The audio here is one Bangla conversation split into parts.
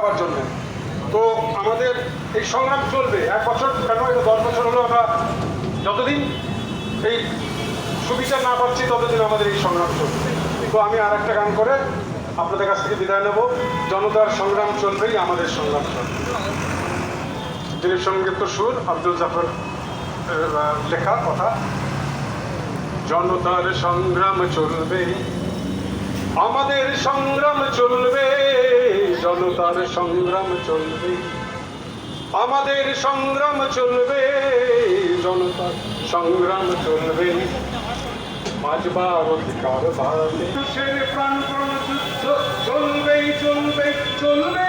বাড়াবার জন্য। তো আমাদের এই সংগ্রাম চলবে। এক বছর কেন? এটা দশ বছর হলো আমরা যতদিন এই সুবিধা না পাচ্ছি, ততদিন আমাদের এই সংগ্রাম চলবে। তো আমি আর একটা গান করে আপনাদের কাছ থেকে বিদায় নেব। জনতার সংগ্রাম চলবেই, আমাদের সংগ্রাম চলবে। যিনি সংগীত সুর, আব্দুল জাফর লেখা কথা। জনতার সংগ্রাম চলবে, আমাদের সংগ্রাম চলবে। জনতার সংগ্রাম চলবে। আমাদের সংগ্রাম চলবে জনতার সংগ্রাম চলবে। চলবে চলবে।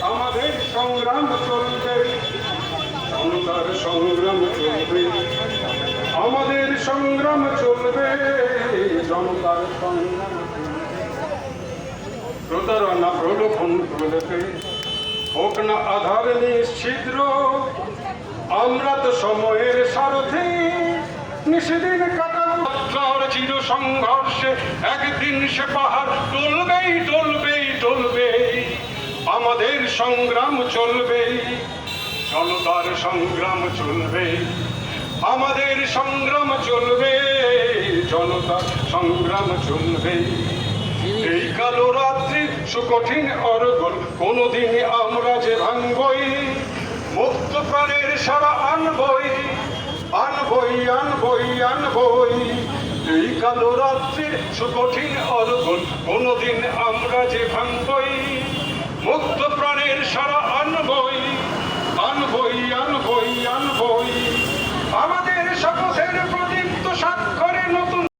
আমাদের সংগ্রাম চলবে সংগ্রাম চলবে। আমাদের সংগ্রাম চলবে জনতার সংগ্রাম প্রতারণা প্রলোভন হোক না আধার নিশ্ছিদ্র আমরা তো সময়ের সারথি নিষেদিন কাটার চির সংঘর্ষে একদিন সে পাহাড় টলবেই টলবেই টলবে আমাদের সংগ্রাম চলবে, জনতার সংগ্রাম চলবে। আমাদের সংগ্রাম চলবে, জনতার সংগ্রাম চলবে। কালো রাত্রি, সুকঠিন অরগল কোনদিন আমরা যে ভাঙ্গই মুক্ত প্রাণের সারা আনবই আনবই আনবই আনবই। এই কালো রাত্রির সুকঠিন অরগল, কোনদিন আমরা যে ভাঙ্গই মুক্ত প্রাণের সারা